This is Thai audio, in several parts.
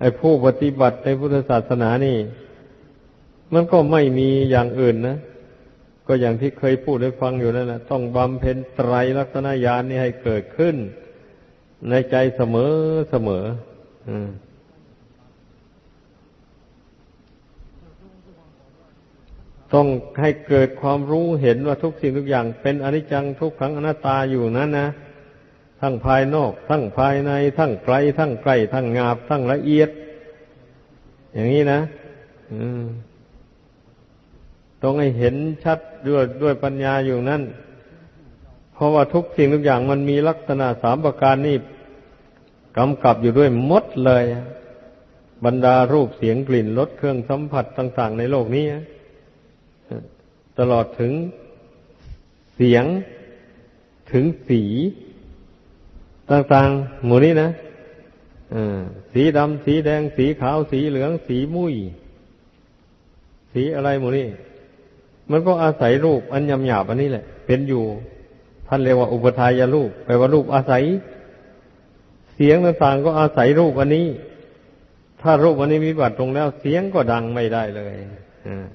ไอ้ผู้ปฏิบัติในพุทธศาสนานี่ มันก็ไม่มีอย่างอื่นนะก็อย่างที่เคยพูดให้ฟังอยู่นั่นแหละต้องบำเพ็ญไตรลักษณญาณนี่ให้เกิดขึ้น ในใจเสมอเสมอ อืมต้องให้เกิดความรู้เห็นว่าทุกสิ่งทุกอย่างเป็นอนิจจังทุกขังอนัตตาอยู่นั้นนะ ทั้งภายนอก ทั้งภายใน ทั้งไกล ทั้งใกล้ทั้งงาบ ทั้งละเอียด อย่างนี้นะต้องให้เห็นชัดด้วยด้วยปัญญาอยู่นั่น เพราะว่าทุกสิ่งทุกอย่างมันมีลักษณะสามประการนี่กำกับอยู่ด้วยมดเลย บรรดารูปเสียงกลิ่นรสเครื่องสัมผัสต่าง ๆ ในโลกนี้ตลอดถึงเสียงถึงสี ต่างๆ หมู่นี้นะสีดำสีแดง สีขาว สีเหลือง สีมุ้ย สีอะไรหมู่นี้ มันก็อาศัยรูปอันยำหยาบอันนี้แหละ เป็นอยู่ ท่านเรียกว่าอุปทายรูปแปลว่ารูปอาศัย เสียงต่างๆก็อาศัยรูปอันนี้ ถ้ารูปอันนี้มีบัตรตรงแล้ว เสียงก็ดังไม่ได้เลยอ่า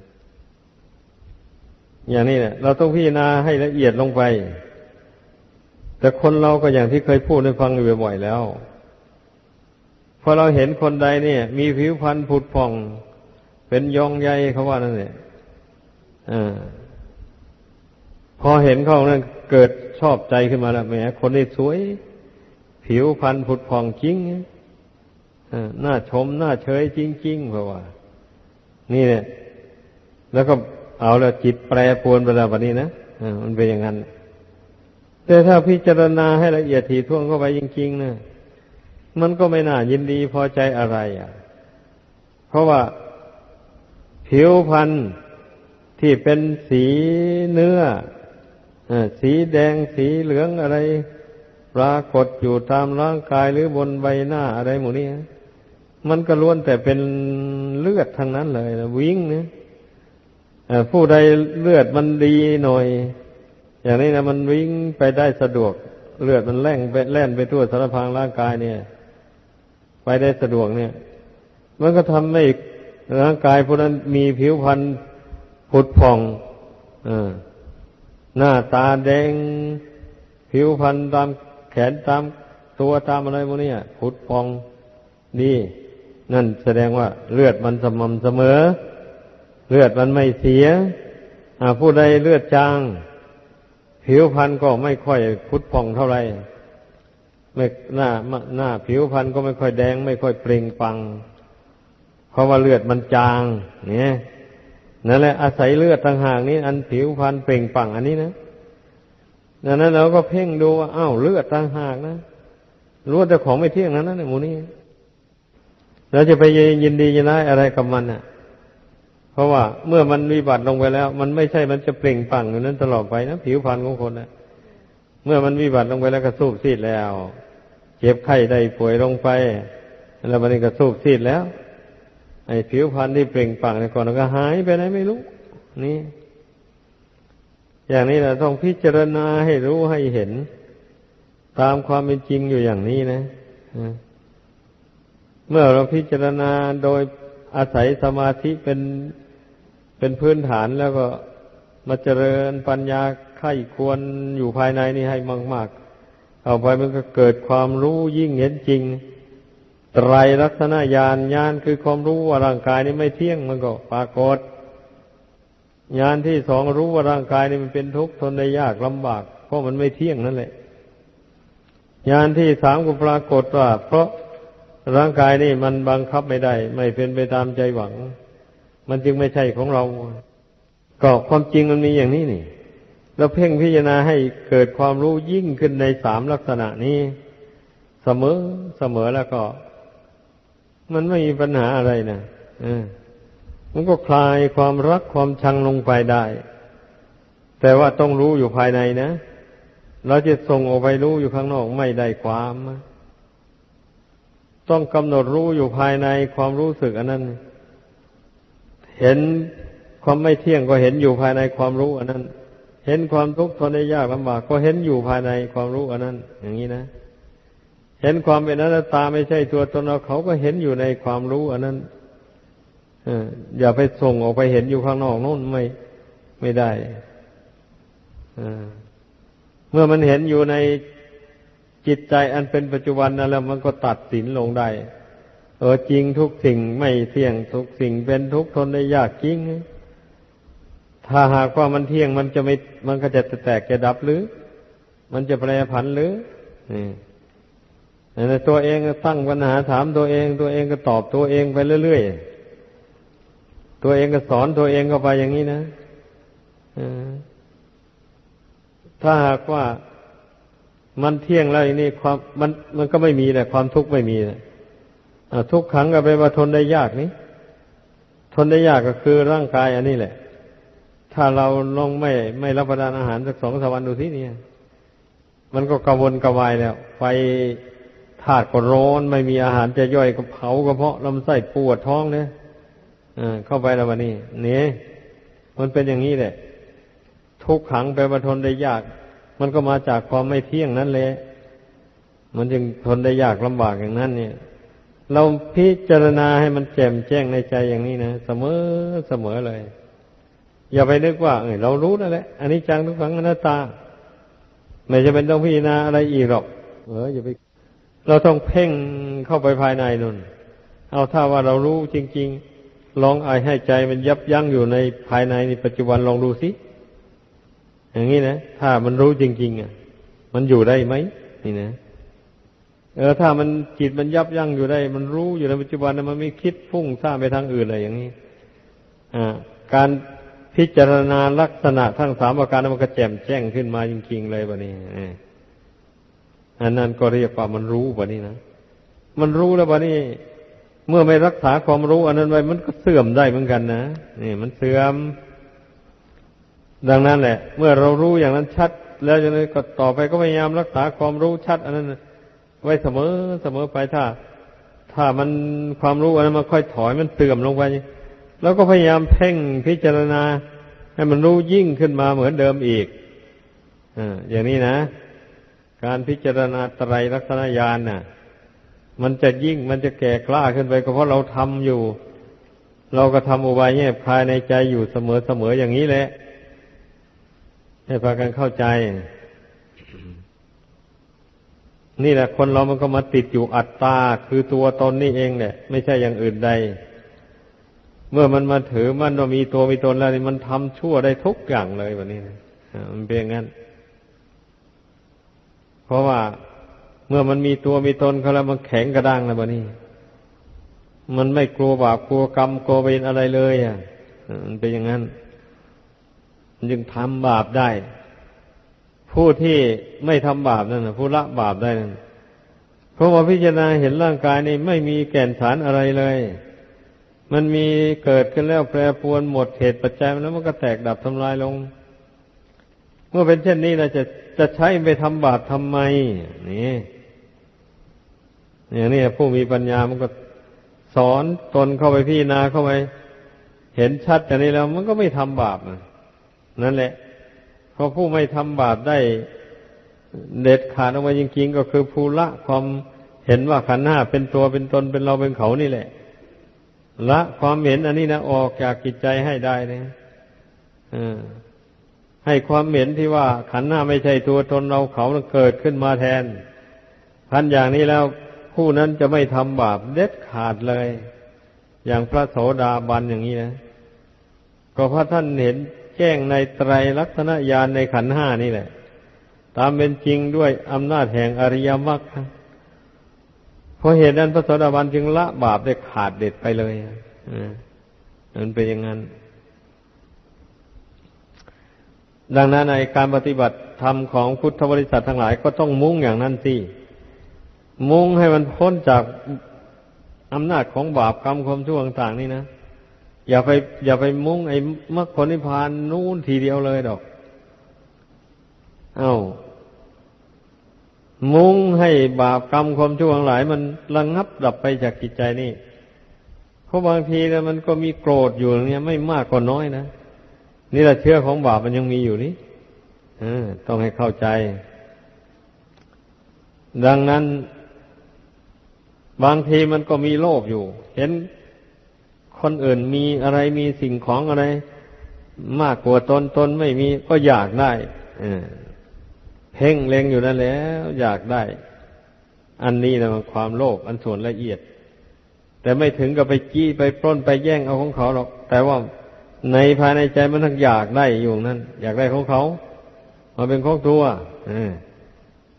อย่างนี้เนี่ยเราต้องพิจารณาให้ละเอียดลงไป แต่คนเราก็อย่างที่เคยพูดให้ฟังอยู่บ่อยๆแล้วพอเราเห็นคนใดเนี่ย มีผิวพรรณผุดผ่อง เป็นยองใยเขาว่านั่นเนี่ยอพอเห็นเขาเนั้นเกิดชอบใจขึ้นมาแล้วแหมคนนี้สวย ผิวพรรณผุดผ่องจริงน่าชมน่าเชยจริงๆเพราะว่า นี่เนี่ย แล้วก็เอาแล้วจิตแปรปรวนไปแล้ววันนี้นะมันเป็นอย่างนั้น แต่ถ้าพิจารณาให้ละเอียดถี่ถ้วงเข้าไปจริงๆนะมันก็ไม่น่ายินดีพอใจอะไรอะ เพราะว่าผิวพรรณที่เป็นสีเนื้อสีแดงสีเหลืองอะไร ปรากฏอยู่ตามร่างกายหรือบนใบหน้าอะไรหมดนี้มันก็ล้วนแต่เป็นเลือดทั้งนั้นเลยนะวิ่งเนี่ยผู้ใดเลือดมันดีหน่อย อย่างนี้นะมันวิ่งไปได้สะดวก เลือดมันแล่งไปแล่นไปทั่วสารพางร่างกายเนี่ย ไปได้สะดวกเนี่ย มันก็ทำให้ร่างกายผู้นั้นมีผิวพรรณผุดผ่องอหน้าตาแดง ผิวพรรณตามแขนตามตัวตามอะไรพวกนี้ผุดผ่องดีนั่นแสดงว่าเลือดมันสม่ำเสมอ เลือดมันไม่เสียผู้ใดเลือดจาง ผิวพรรณก็ไม่ค่อยพุดผ่องเท่าไหร่ไม่หน้าหน้าผิวพรรณก็ไม่ค่อยแดง ไม่ค่อยเปล่งปัง เพราะว่าเลือดมันจาง เนี่ยนั่นแหละอาศัยเลือดต่างหากนี้ อันผิวพรรณเปล่งปัง อันนี้นะดังนั้นเราก็เพ่งดูว่าอ้าวเลือดต่างหากนะรู้แต่ของไม่เที่ยงนั้นนะหมูนี้เราจะไปยินดียินร้ายอะไรกับมันอะ เพราะว่าเมื่อมันวิบัติลงไปแล้ว มันไม่ใช่มันจะเปล่งปังอยู่นั้นตลอดไปนะผิวพรรณของคนนะเมื่อมันวิบัติลงไปแล้วก็สูบซีดแล้ว เจ็บไข้ได้ป่วยลงไป แล้วมันก็สูบซีดแล้ว ไอ้ผิวพรรณที่เปล่งปังในก่อนก็หายไปไหนไม่รู้ นี่ อย่างนี้เราต้องพิจารณาให้รู้ให้เห็น ตามความเป็นจริงอยู่อย่างนี้นะเมื่อเราพิจารณาโดยอาศัยสมาธิเป็น เป็นพื้นฐานแล้วก็มาเจริญปัญญาไข้ควรอยู่ภายในนี่ให้มาก ๆ เอาไปมันก็เกิดความรู้ยิ่งเห็นจริง ไตรลักษณะญาณญาณคือความรู้ว่าร่างกายนี้ไม่เที่ยงมันก็ปรากฏญาณที่สองรู้ว่าร่างกายนี้มันเป็นทุกข์ทนได้ยากลำบาก เพราะมันไม่เที่ยงนั่นแหละญาณที่สามก็ปรากฏว่า เพราะร่างกายนี่มันบังคับไม่ได้ ไม่เป็นไปตามใจหวัง มันจึงไม่ใช่ของเรา ก็ความจริงมันมีอย่างนี้นี่เราเพ่งพิจารณาให้เกิดความรู้ยิ่งขึ้นในสามลักษณะนี้ เสมอเสมอแล้วก็ มันไม่มีปัญหาอะไรนะมันก็คลายความรักความชังลงไปได้ แต่ว่าต้องรู้อยู่ภายในนะเราจะส่งออกไปรู้อยู่ข้างนอกไม่ได้ความ ต้องกำหนดรู้อยู่ภายในความรู้สึกอันนั้น เห็นความไม่เที่ยงก็เห็นอยู่ภายในความรู้อันนั้น เห็นความทุกข์ทนได้ยากลำบากก็เห็นอยู่ภายในความรู้อันนั้น อย่างนี้นะ เห็นความเป็นอนัตตาไม่ใช่ตัวตนเราเขาก็เห็นอยู่ในความรู้อันนั้นอย่าไปส่งออกไปเห็นอยู่ข้างนอกนู่นไม่ไม่ได้เมื่อมันเห็นอยู่ในจิตใจอันเป็นปัจจุบันนั่นแล้วมันก็ตัดสินลงได้ เออจริงทุกสิ่งไม่เที่ยงทุกสิ่งเป็นทุกทนได้ยากจริง ถ้าหากว่ามันเที่ยงมันจะไม่ มันก็จะแตกจะดับหรือ มันจะแปรผันหรือนี่แต่ตัวเองก็ตั้งปัญหาถามตัวเอง ตัวเองก็ตอบตัวเองไปเรื่อยๆ ตัวเองก็สอนตัวเองก็ไปอย่างนี้นะถ้าหากว่ามันเที่ยงแล้วอย่างนี้ความมันมันก็ไม่มีแหละความทุกข์ไม่มีนะ ทุกขังก็ไปว่าทนได้ยากนี่ทนได้ยากก็คือร่างกายอันนี้แหละ ถ้าเราลงไม่ไม่รับประทานอาหารสักสองสามวันดูที่นี่ย มันก็กระวนกระวายแล้วไฟธาตุก็ร้อนไม่มีอาหารจะย่อยก็เผากระเพาะลำไส้ปวดท้องเนี่ยเข้าไปแล้ววันนี้เนี่ยมันเป็นอย่างนี้แหละ ทุกขังไปว่าทนได้ยาก มันก็มาจากความไม่เที่ยงนั่นแหละมันจึงทนได้ยากลำบากอย่างนั้นเนี่ย เราพิจารณาให้มันแจ่มแจ้งในใจอย่างนี้นะเสมอเสมอเลย อย่าไปนึกว่า เออเรารู้นั่นแหละอันนี้จังทุกขังอนัตตา ไม่จะเป็นต้องพิจารณาอะไรอีกหรอก เอออย่าไป เราต้องเพ่งเข้าไปภายในนั่น เอาถ้าว่าเรารู้จริง ๆ ลองอายให้ใจมันยับยั้งอยู่ในภายในในปัจจุบันลองดูสิอย่างนี้นะ ถ้ามันรู้จริง ๆ อะ มันอยู่ได้ไหมนี่นะ เออถ้ามันจิตมันยับยั้งอยู่ได้ มันรู้อยู่ในปัจจุบันมันไม่คิดฟุ้งซ่านไปทางอื่นอะไรอย่างนี้อ่าการพิจารณาลักษณะทั้งสามประการมันก็แจ่มแจ้งขึ้นมาจริงๆเลยบะนี้อันนั้นก็เรียกว่ามันรู้บะนี้นะมันรู้แล้วบะนี้ เมื่อไม่รักษาความรู้ อันนั้นไว้มันก็เสื่อมได้เหมือนกันนะนี่มันเสื่อม ดังนั้นแหละ เมื่อเรารู้อย่างนั้นชัด แล้วจะนั้นก็ต่อไปก็พยายามรักษาความรู้ชัด อันนั้น ไว้เสมอเสมอไปถ้า ถ้ามันความรู้อันนั้นมันค่อยถอยมันเสื่อมลงไป แล้วก็พยายามเพ่งพิจารณา ให้มันรู้ยิ่งขึ้นมาเหมือนเดิมอีกอ่าอย่างนี้นะ การพิจารณาไตรลักษณญาณน่ะ มันจะยิ่งมันจะแก่กล้าขึ้นไปก็เพราะเราทำอยู่ เราก็ทำอุบายแยบคายในใจอยู่เสมอเสมออย่างนี้แหละให้พากันเข้าใจ นี่แหละคนเรามันก็มาติดอยู่อัตตาคือตัวตนนี่เองเนี่ยไม่ใช่อย่างอื่นใด เมื่อมันมาถือมันว่ามีตัวมีตนแล้วนี่มันทำชั่วได้ทุกอย่างเลยแบบนี้นะมันเป็นอย่างนั้น เพราะว่าเมื่อมันมีตัวมีตนเขาแล้วมันแข็งกระด้างแล้วแบบนี้ มันไม่กลัวบาปกลัวกรรมกลัวเวรอะไรเลย อะมันเป็นอย่างนั้น มันจึงทำบาปได้ ผู้ที่ไม่ทำบาปนั่นนะผู้ละบาปได้นั่นเพราะว่าพิจารณาเห็นร่างกายนี่ไม่มีแก่นสารอะไรเลย มันมีเกิดขึ้นแล้วแปรปรวนหมดเหตุปัจจัยแล้วมันก็แตกดับทำลายลง เมื่อเป็นเช่นนี้เราจะจะใช้ไปทำบาปทำไมนี่อย่างนี้ผู้มีปัญญามันก็สอนตนเข้าไปพี่นาเข้าไปเห็นชัดอย่างนี้แล้ว มันก็ไม่ทำบาปนั่นแหละ เพราะผู้ไม่ทำบาปได้เด็ดขาดออกมาจริงๆก็คือผู้ละความเห็นว่าขันห้าเป็นตัวเป็นตนเป็นเราเป็นเขานี่แหละ ละความเห็นอันนี้นะออกจากกิจใจให้ได้นะให้ความเห็นที่ว่าขันห้าไม่ใช่ตัวตนเราเขาเกิดขึ้นมาแทนพันอย่างนี้แล้วผู้นั้นจะไม่ทำบาปเด็ดขาดเลย อย่างพระโสดาบันอย่างนี้นะก็เพราะท่านเห็น จ้งในไตรลักษณญาณในขันห้านี่แหละ ตามเป็นจริงด้วยอำนาจแห่งอริยมรรคเพราะเหตุนั้นพระโสดาบันจึงละบาปได้ขาดเด็ดไปเลยมันเป็นอย่างนั้น ดังนั้นในการปฏิบัติธรรมของพุทธบริษัททั้งหลายก็ต้องมุ่งอย่างนั้นสิ มุ่งให้มันพ้นจากอำนาจของบาปกรรมความชั่วต่างๆนี่นะ อย่าไป อย่าไปมุ่งไอ้มรรคผลนิพพานนู่นทีเดียวเลยดอก เอา้า มุ่งให้บาปกรรมความชั่วทั้งหลาย มันระงงับดับไปจากจิตใจนี่เพราะบางทีแล้วมันก็มีโกรธอยู่เนี้ยไม่มากก็น้อยนะนี่แหละเชื้อของบาปมันยังมีอยู่นี่ต้องให้เข้าใจ ดังนั้น บางทีมันก็มีโลภอยู่ เห็น คนอื่นมีอะไรมีสิ่งของอะไร มากกว่าตนตนไม่มีก็อยากได้เพ่งเล็งอยู่นั่นแล้ว อยากได้ อันนี้นะมันความโลภอันส่วนละเอียด แต่ไม่ถึงกับไปจี้ไปปล้นไปแย่งเอาของเขาหรอก แต่ว่าในภายในใจมันทั้งอยากได้อยู่นั่นอยากได้ของเขามาเป็นของตัว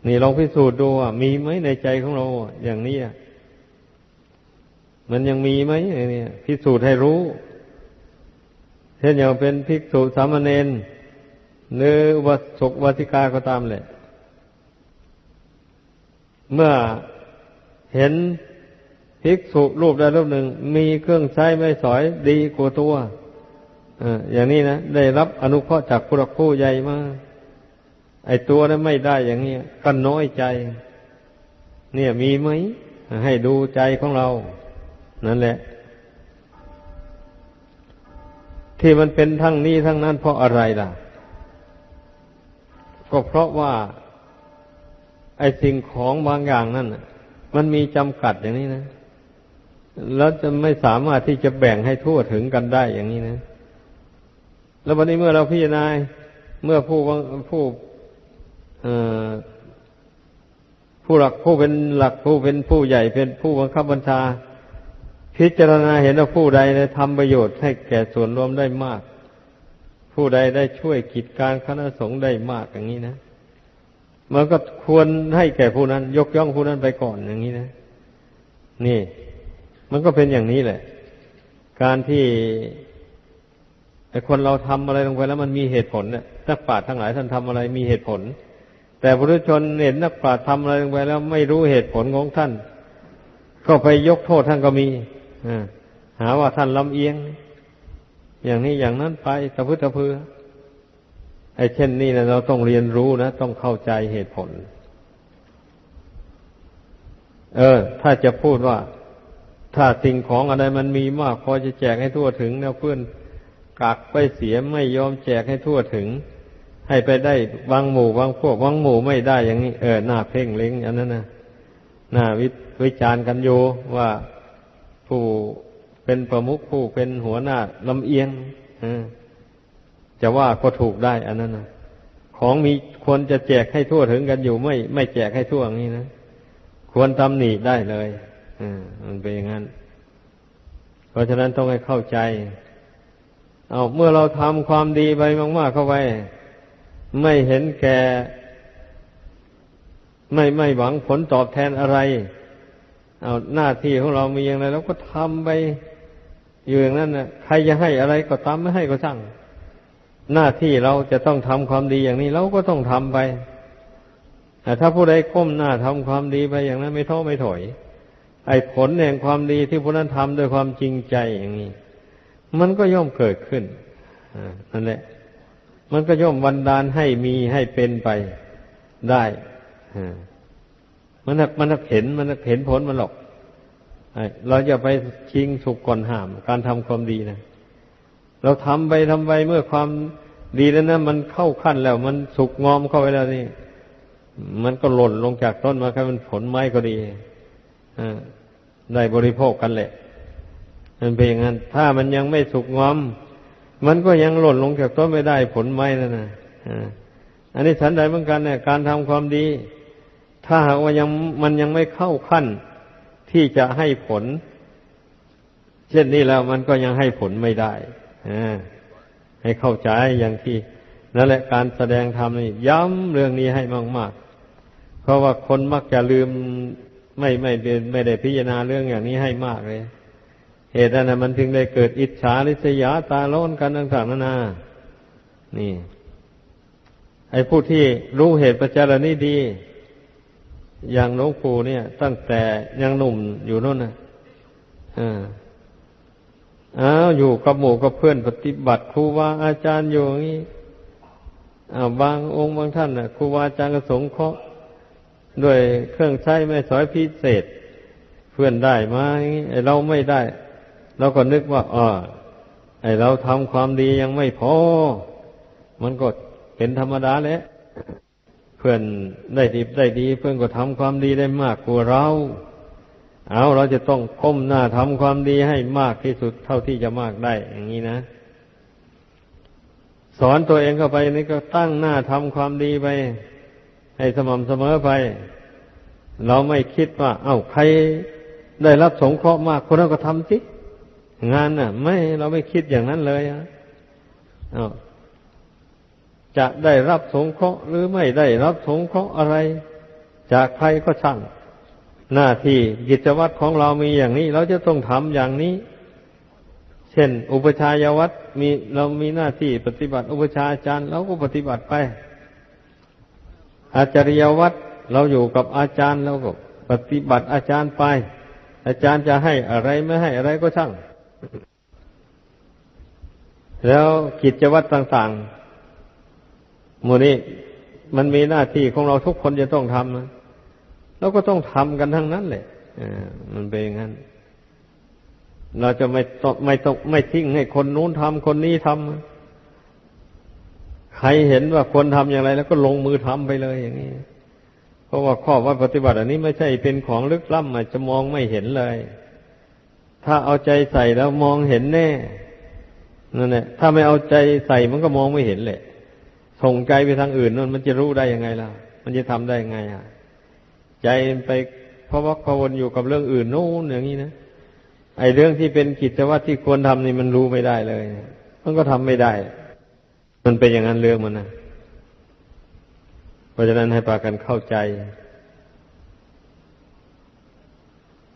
นี่ลองพิสูจน์ดูว่ามีไหมในใจของเราอย่างนี้ มันยังมีไหมเนี่ยพิสูจน์ให้รู้ เช่นอย่างเป็นภิกษุสามเณรหรือวัสกวัติกาก็ตามแหละ เมื่อเห็นภิกษุรูปใดรูปหนึ่ง มีเครื่องใช้ไม่สอยดีกว่าตัวอย่างนี้นะได้รับอนุเคราะห์จากผู้รักผู้ใหญ่มาไอตัวนั้นไม่ได้อย่างนี้ก็น้อยใจ เนี่ยมีไหมให้ดูใจของเรา นั่นแหละ ที่มันเป็นทั้งนี้ทั้งนั้นเพราะอะไรล่ะ ก็เพราะว่า ไอสิ่งของบางอย่างนั่นมันมีจำกัดอย่างนี้นะแล้วจะไม่สามารถที่จะแบ่งให้ทั่วถึงกันได้อย่างนี้นะ แล้ววันนี้เมื่อเราพิจารณาเมื่อผู้ผู้ผู้หลักผู้เป็นหลักผู้เป็นผู้ใหญ่เป็นผู้บังคับบัญชา พิจารณาเห็นว่าผู้ใดได้ทำประโยชน์ให้แก่ส่วนรวมได้มาก ผู้ใดได้ช่วยกิจการคณะสงฆ์ได้มากอย่างนี้นะมันก็ควรให้แก่ผู้นั้น ยกย่องผู้นั้นไปก่อนอย่างนี้นะ นี่ มันก็เป็นอย่างนี้แหละ การที่แต่คนเราทำอะไรลงไปแล้วมันมีเหตุผลเนี่ยนักปราชญ์ทั้งหลายท่านทำอะไรมีเหตุผล แต่บุรุชนเห็นนักปราชญ์ทำอะไรลงไปแล้วไม่รู้เหตุผลของท่าน ก็ไปยกโทษท่านก็มี หาว่าท่านลำเอียง อย่างนี้อย่างนั้นไปตะพื้ตะพือไอ้เช่นนี้นะเราต้องเรียนรู้นะ ต้องเข้าใจเหตุผล เออ ถ้าจะพูดว่า ถ้าสิ่งของอะไรมันมีมากพอจะแจกให้ทั่วถึงเนี่ยเพื่อนกักไปเสียไม่ยอมแจกให้ทั่วถึง ให้ไปได้บางหมู่บางพวกบางหมู่ไม่ได้อย่างนี้ เออหน้าเพ่งเล็งอันนั้นนะหน้าวิวิจารณ์กันอยู่ว่า ผู้เป็นประมุขผู้เป็นหัวหน้าลำเอียงจะว่าก็ถูกได้อันนั้นนะของมีควรจะแจกให้ทั่วถึงกันอยู่ไม่ ไม่แจกให้ทั่วอย่างนี้นะควรตำหนิได้เลยอ่ามันเป็นอย่างนั้น เพราะฉะนั้นต้องให้เข้าใจ เอาเมื่อเราทำความดีไปมาก ๆ เข้าไป ไม่เห็นแก่ ไม่ไม่หวังผลตอบแทนอะไร เอาหน้าที่ของเรามีอย่างไรเราก็ทำไปอยู่อย่างนั้นนะใครจะให้อะไรก็ตามไม่ให้ก็ช่าง หน้าที่เราจะต้องทำความดีอย่างนี้เราก็ต้องทำไปแต่ถ้าผู้ใดก้มหน้าทำความดีไปอย่างนั้น ไม่ท้อไม่ถอย ไอ้ผลแห่งความดีที่ผู้นั้นทำด้วยความจริงใจอย่างนี้ มันก็ย่อมเกิดขึ้นนั่นแหละ มันก็ย่อมวันดานให้มีให้เป็นไปได้ มันมันเห็นมันเห็นผลมันหรอกเราจะไปชิงสุกก่อนห้าม การทำความดีนะเราทำไปทำไปเมื่อความดีแล้วนะมันเข้าขั้นแล้ว มันสุกงอมเข้าไปแล้วนี่ มันก็หล่นลงจากต้นมาแค่มันผลไม้ก็ดีได้บริโภคกันแหละ มันเป็นอย่างนั้น ถ้ามันยังไม่สุกงอม มันก็ยังหล่นลงจากต้นไม่ได้ผลไม้นั่นนะอันนี้ฉันใดเหมือนกันเนี่ยการทำความดี ถ้าหากว่ายังมันยังไม่เข้าขั้นที่จะให้ผล เช่นนี้แล้วมันก็ยังให้ผลไม่ได้ให้เข้าใจอย่างที่นั่นแหละการแสดงธรรมนี่ย้ำเรื่องนี้ให้มาก ๆ เพราะว่าคนมักจะลืมไม่ไม่ไม่ได้พิจารณาเรื่องอย่างนี้ให้มากเลย เหตุนั้นมันถึงได้เกิดอิจฉาริษยาตาโลนกันต่างๆนานา นี่ ไอ้ผู้ที่รู้เหตุปัจจารณีดี อย่างหลวงปู่เนี่ย ตั้งแต่ยังหนุ่มอยู่นั่นนะอ่าอ้าวอยู่กับหมู่กับเพื่อนปฏิบัติครูบาอาจารย์อยู่อย่างนี้อ้าวบางองค์บางท่านน่ะครูบาอาจารย์ก็สงเคราะห์ด้วยเครื่องใช้ไม่สอยพิเศษ เพื่อนได้มาอย่างนี้เราไม่ได้เราก็นึกว่าอ๋อไอเราทำความดียังไม่พอ มันก็เป็นธรรมดาแหละ พื่อนได้ดีได้ดี เพื่อนก็ทำความดีได้มากกว่าเรา เอาเราจะต้องก้มหน้าทำความดีให้มากที่สุดเท่าที่จะมากได้ อย่างนี้นะสอนตัวเองเข้าไปนี่ก็ตั้งหน้าทำความดีไป ให้สม่ำเสมอไป เราไม่คิดว่า เอา้าใครได้รับสงเคราะห์มากคนนั้นก็ทำสิงานน่ะ ไม่เราไม่คิดอย่างนั้นเลยอะเอา จะได้รับสงเคราะห์หรือไม่ได้รับสงเคราะห์อะไร จากใครก็ช่าง หน้าที่กิจวัตรของเรามีอย่างนี้ เราจะต้องทำอย่างนี้ เช่น อุปชายวัตรมีเรามีหน้าที่ปฏิบัติ อุปชาอาจารย์เราก็ปฏิบัติไปอาจารยวัตรเราอยู่กับอาจารย์เราก็ปฏิบัติอาจารย์ไป อาจารย์จะให้อะไรไม่ให้อะไรก็ช่าง แล้วกิจวัตรต่างๆ มูนี้มันมีหน้าที่ของเราทุกคนจะต้องทำนะเราก็ต้องทำกันทั้งนั้นแหละมันเป็นอย่างนั้น เราจะไม่ต้องไม่ต้องไม่ทิ้งให้คนนู้นทำคนนี้ทำใครเห็นว่าคนทำอย่างไร แล้วก็ลงมือทำไปเลยอย่างนี้ เพราะว่าข้อว่าปฏิบัติ อันนี้ไม่ใช่เป็นของลึกล้ำอาจจะมองไม่เห็นเลย ถ้าเอาใจใส่แล้วมองเห็นแน่นั่นแหละถ้าไม่เอาใจใส่มันก็มองไม่เห็นแหละ ส่งใจไปทางอื่นนั่นมันจะรู้ได้ยังไงล่ะ มันจะทำได้ยังไงอะ ใจไปพะวักพะวนอยู่กับเรื่องอื่นโน้นอย่างนี้นะไอเรื่องที่เป็นกิจวัตรที่ควรทำนี่มันรู้ไม่ได้เลย มันก็ทำไม่ได้ มันเป็นอย่างนั้นเรื่องมันนะเพราะฉะนั้นให้ปากันเข้าใจ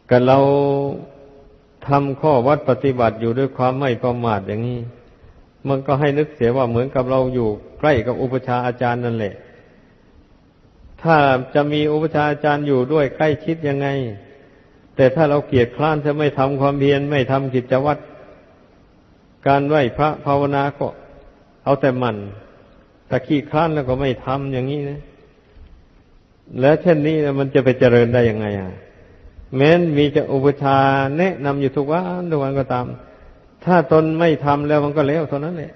กันเราทำข้อวัดปฏิบัติอยู่ด้วยความไม่ประมาทอย่างนี้ มันก็ให้นึกเสียว่าเหมือนกับเราอยู่ใกล้กับอุปชาอาจารย์นั่นแหละ ถ้าจะมีอุปชาอาจารย์อยู่ด้วยใกล้ชิดยังไง แต่ถ้าเราเกียดคร้านจะไม่ทำความเพียรไม่ทำกิจวัตรการไหว้พระภาวนาก็เอาแต่มันถ้าขี้คร้านแล้วก็ไม่ทำอย่างนี้นะ แล้วเช่นนี้มันจะไปเจริญได้ยังไงอะแม้นมีจะอุปชาแนะนำอยู่ทุกวันทุกวันก็ตาม ถ้าตนไม่ทำแล้วมันก็แล้วเท่านั้นแหละ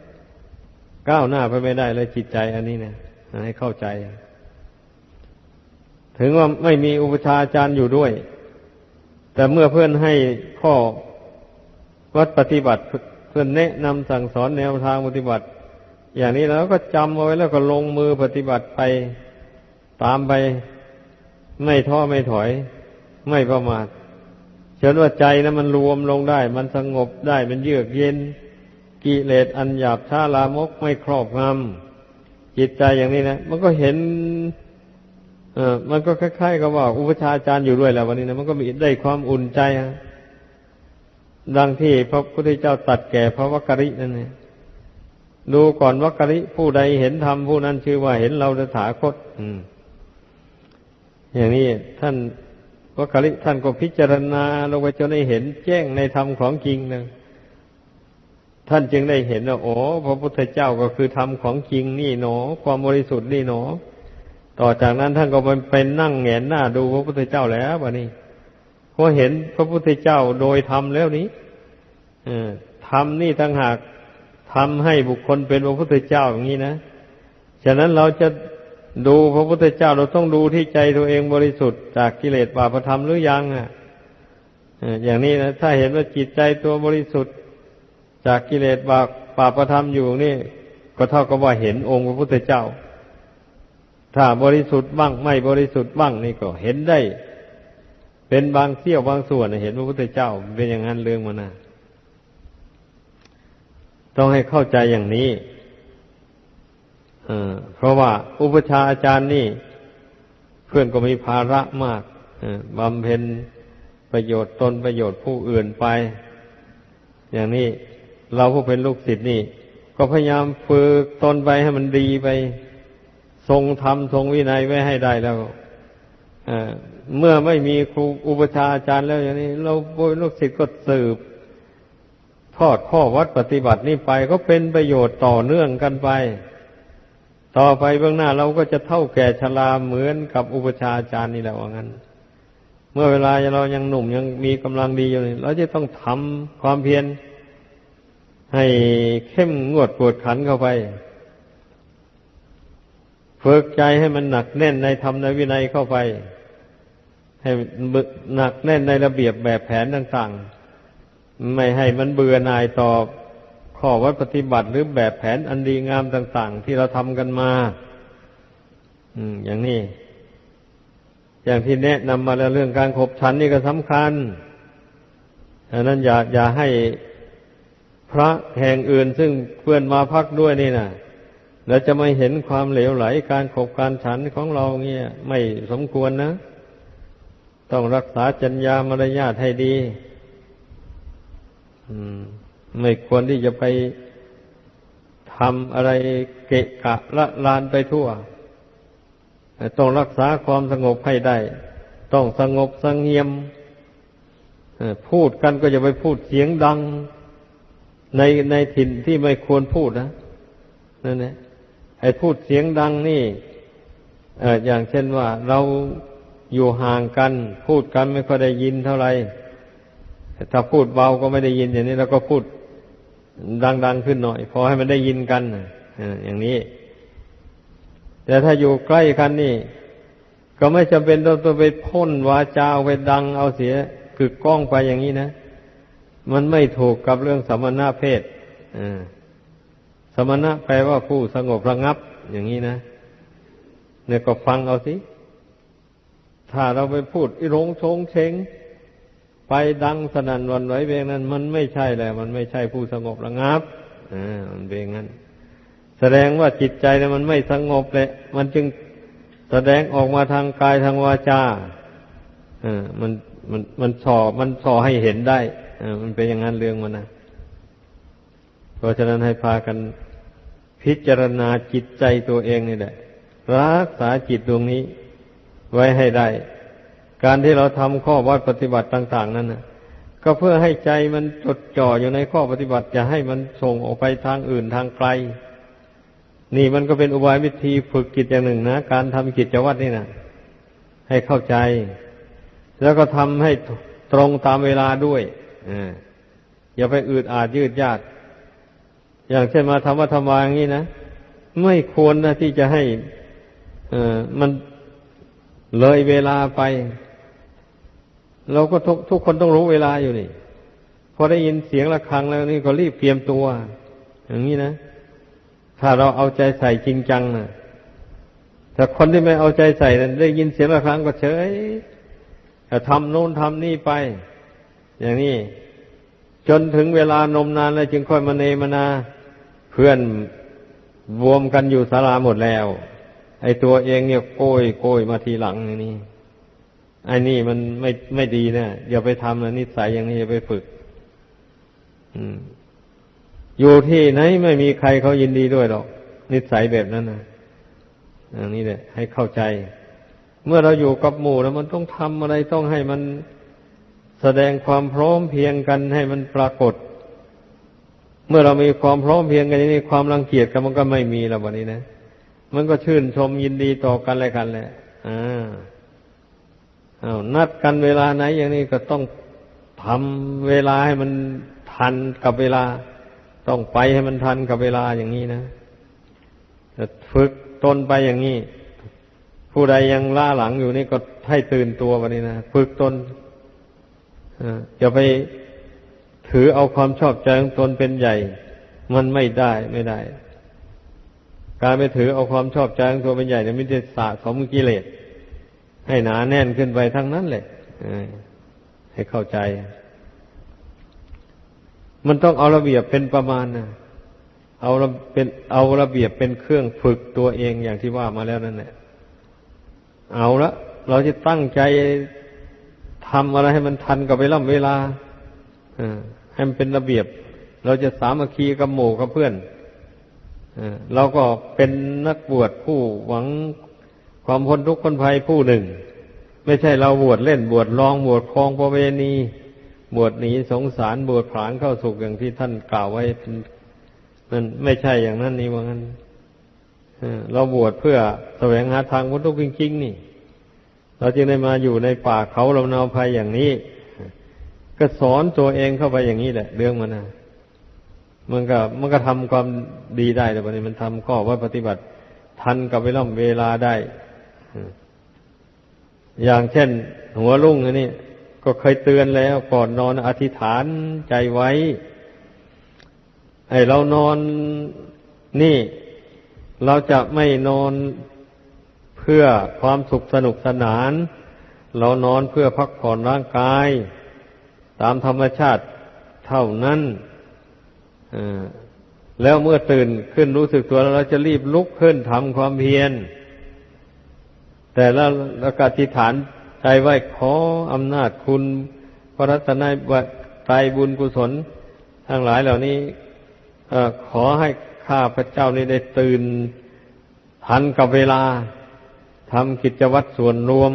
ก้าวหน้าไปไม่ได้เลยจิตใจอันนี้เนะให้เข้าใจ ถึงว่าไม่มีอุปชาอาจารย์อยู่ด้วย แต่เมื่อเพื่อนให้ข้อวัดปฏิบัติเพื่อนแนะนำสั่งสอนแนวทางปฏิบัติ อย่างนี้แล้วก็จำเอาไว้แล้วก็ลงมือปฏิบัติไปตามไป ไม่ท้อไม่ถอย ไม่ประมาท เชื่อว่าใจนะมันรวมลงได้ มันสงบได้มันเยือกเย็น กิเลสอันหยาบช้าลามกไม่ครอบงำจิตใจอย่างนี้นะมันก็เห็นเออมันก็คล้ายๆกับว่าอุปชาอาจารย์อยู่ด้วยแล้ววันนี้นะมันก็มีได้ความอุ่นใจดังที่พระพุทธเจ้าตัดแก่พระวักกรินั่นเองดูก่อนวักกริผู้ใดเห็นธรรมผู้นั้นชื่อว่าเห็นเราตถาคตอืมอย่างนี้ท่าน วักกริท่านก็พิจารณาลงไปจนได้เห็นแจ้งในธรรมของจริงนะท่านจึงได้เห็นว่าโอ้พระพุทธเจ้าก็คือธรรมของจริงนี่หนอ ความบริสุทธิ์นี่หนอ ต่อจากนั้นท่านก็ไปเป็นนั่งแงนหน้าดูพระพุทธเจ้าแล้ววะนี่พอเห็นพระพุทธเจ้าโดยธรรมแล้วนี้ธรรมนี่ตั้งหากทำให้บุคคลเป็นพระพุทธเจ้าอย่างนี้นะ ฉะนั้นเราจะ ดูพระพุทธเจ้าเราต้องดูที่ใจตัวเองบริสุทธิ์จากกิเลสบาปธรรมหรือยังอะอย่างนี้นะถ้าเห็นว่าจิตใจตัวบริสุทธิ์ จากกิเลสบาปบาปธรรมอยู่นี่ ก็เท่ากับว่าเห็นองค์พระพุทธเจ้า ถ้าบริสุทธิ์บ้างไม่บริสุทธิ์บ้างนี่ก็เห็นได้ เป็นบางเสี้ยวบางส่วนเห็นพระพุทธเจ้า เป็นอย่างนั้นเรื่องมานะต้องให้เข้าใจอย่างนี้ เพราะว่าอุปชาอาจารย์นี่ เพื่อนก็มีภาระมากบำเพ็ญประโยชน์ตนประโยชน์ผู้อื่นไป อย่างนี้เราผู้เป็นลูกศิษย์นี่ ก็พยายามฝึกตนไปให้มันดีไป ทรงธรรมทรงวินัยไว้ให้ได้แล้วเมื่อไม่มีครูอุปชาอาจารย์แล้วอย่างนี้ เราลูกศิษย์ก็สืบ ทอดข้อวัดปฏิบัตินี้ไปก็เป็นประโยชน์ต่อเนื่องกันไป ต่อไปเบื้องหน้าเราก็จะเท่าแก่ชราเหมือนกับอุปชาอาจารย์นี่แหละว่างั้น เมื่อเวลาเรายังหนุ่มยังมีกำลังดีอยู่นี่เราจะต้องทำความเพียรให้เข้มงวดปวดขันเข้าไปฝึกใจให้มันหนักแน่นในธรรมในวินัยเข้าไป ให้หนักแน่นในระเบียบแบบแผนต่างๆ ไม่ให้มันเบื่อหน่ายต่อ ข้อวัดปฏิบัติหรือแบบแผนอันดีงามต่าง ๆ ที่เราทำกันมาอืมอย่างนี้ อย่างที่แนะนำมาแล้วเรื่องการขบฉันนี่ก็สำคัญดังนั้นอย่าอย่าให้พระแห่งอื่นซึ่งเพื่อนมาพักด้วยนี่นะแล้วจะไม่เห็นความเหลวไหลการขบการฉันของเราเนี่ยไม่สมควรนะ ต้องรักษาจัญญามารยาทให้ดี ไม่ควรที่จะไปทำอะไรเกะกะละลานไปทั่ว ต้องรักษาความสงบให้ได้ ต้องสงบสงเงียม พูดกันก็จะไปพูดเสียงดัง ในในถิ่นที่ไม่ควรพูดนะนั่นแหละไอ้พูดเสียงดังนี่อย่างเช่นว่าเราอยู่ห่างกัน พูดกันไม่ค่อยได้ยินเท่าไหร่ถ้าพูดเบาก็ไม่ได้ยินอย่างนี้เราก็พูด ดัง ๆ ขึ้นหน่อย พอให้มันได้ยินกันอย่างนี้ แต่ถ้าอยู่ใกล้กันนี่ ก็ไม่จำเป็นต้องตัวไปพ่นวาจาไปดังเอาเสียคือกล้องไปอย่างนี้นะ มันไม่ถูกกับเรื่องสมณะเพศสมณะแปลว่าผู้สงบระงับ อย่างนี้นะเนี่ยก็ฟังเอาสิ ถ้าเราไปพูดอิรงชงเชง ไปดังสนั่นวันไหวเบงนั้น มันไม่ใช่แหละมันไม่ใช่ผู้สงบระงับอ่ามันเป็นงั้น แสดงว่าจิตใจเนี่ยมันไม่สงบเลยมันจึงแสดงออกมาทางกายทางวาจาอ่ามันมันมันสอมันสอให้เห็นได้อ่ามันเป็นอย่างนั้นเรื่องมันนะเพราะฉะนั้นให้พากันพิจารณาจิตใจตัวเองนี่แหละ รักษาจิตดวงนี้ ไว้ให้ได้ การที่เราทำข้อวัดปฏิบัติต่าง ๆ นั้นนะก็เพื่อให้ใจมันจดจ่ออยู่ในข้อปฏิบัติอย่าให้มันส่งออกไปทางอื่นทางไกล นี่มันก็เป็นอุบายวิธีฝึกจิตอย่างหนึ่งนะการทำกิจวัตรนี่นะให้เข้าใจ แล้วก็ทำให้ตรงตามเวลาด้วยออย่าไปอืดอาดยืดยาดอย่างเช่นมาทำวัฒรรมาอย่างนี้นะไม่ควรนะที่จะให้เออมันเลยเวลาไป เราก็ทุกทุกคนต้องรู้เวลาอยู่นี่พอได้ยินเสียงะระฆังแล้วนี่ก็รีบเตรียมตัว อย่างนี้นะถ้าเราเอาใจใส่จริงจังนะแต่คนที่ไม่เอาใจใส่ได้ยินเสียงะระฆังก็เฉยทำโน้นทำนี่ไป อย่างนี้จนถึงเวลานมนานแล้วจึงค่อยมาเนมานา เพื่อนรวมกันอยู่ศาลาหมดแล้ว ไอ้ตัวเองเนี่ยโกยโกยมาทีหลังนี่ ไอ้นี่มันไม่ไม่ดีนะอย่าไปทำนะนิสัยอย่างนี้อย่าไปฝึกอยู่ที่ไหนไม่มีใครเขายินดีด้วยหรอก นิสัยแบบนั้นนะอันนี้แหละ ให้เข้าใจ เมื่อเราอยู่กับหมู่แล้วมันต้องทำอะไรต้องให้มันแสดงความพร้อมเพียงกันให้มันปรากฏ เมื่อเรามีความพร้อมเพียงกันนี้ความรังเกียจกันมันก็ไม่มีแล้ววันนี้นะมันก็ชื่นชมยินดีต่อกันอะไรกันแหละอ่า อานัดกันเวลาไหนอย่างนี้ก็ต้องทำเวลาให้มันทันกับเวลา ต้องไปให้มันทันกับเวลาอย่างนี้นะฝึกตนไปอย่างนี้ ผู้ใดยังล่าหลังอยู่นี่ก็ให้ตื่นตัววันนี้นะฝึกตนอย่าไปถือเอาความชอบใจของตนเป็นใหญ่ มันไม่ได้ไม่ได้ การไปถือเอาความชอบใจของตัวเป็นใหญ่เนี่ยมิได้สะสมกิเลส ให้หนาแน่นขึ้นไปทั้งนั้นเลยให้เข้าใจ มันต้องเอาระเบียบเป็นประมาณนะเอาเป็นเอาระเบียบเป็นเครื่องฝึกตัวเองอย่างที่ว่ามาแล้วนั่นแหละเอาละเราจะตั้งใจทำอะไรให้มันทันกับเวลาเวลาให้มันเป็นระเบียบ เราจะสามัคคีกับหมู่กับเพื่อนเราก็เป็นนักบวชผู้หวัง ความพ้นทุกข์พ้นภัยผู้หนึ่ง ไม่ใช่เราบวชเล่นบวชลองบวชคลองประเวณี บวชหนีสงสารบวชผลานเข้าสุขอย่างที่ท่านกล่าวไว้มันไม่ใช่อย่างนั้นนี่ว่างั้นเราบวชเพื่อแสวงหาทางพ้นทุกข์จริงๆนี่ เราจึงได้มาอยู่ในป่าเขาลำนาวภัยอย่างนี้ ก็สอนตัวเองเข้าไปอย่างนี้แหละ เรื่องมันนะมันก็มันก็ทำความดีได้แต่วันนี้มันทำข้อว่าปฏิบัติทันกับเวลาเวลาได้ อย่างเช่น หัวลุ่งนนี้ก็เคยเตือนแล้วก่อนนอนอธิษฐานใจไว้ไอ้เรานอนนี่ เราจะไม่นอนเพื่อความสุขสนุกสนาน เรานอนเพื่อพักผ่อนร่างกาย ตามธรรมชาติเท่านั้นแล้วเมื่อตื่นขึ้นรู้สึกตัวแล้วเราจะรีบลุกขึ้นทำความเพียร แต่ละระกาธิฐานใจไว้ขออำนาจคุณพระรัตนไตรบุญกุศล ทั้งหลายเหล่านี้อขอให้ข้าพระเจ้านี้ได้ตื่นทันกับเวลาทำกิจวัตรส่วนรวม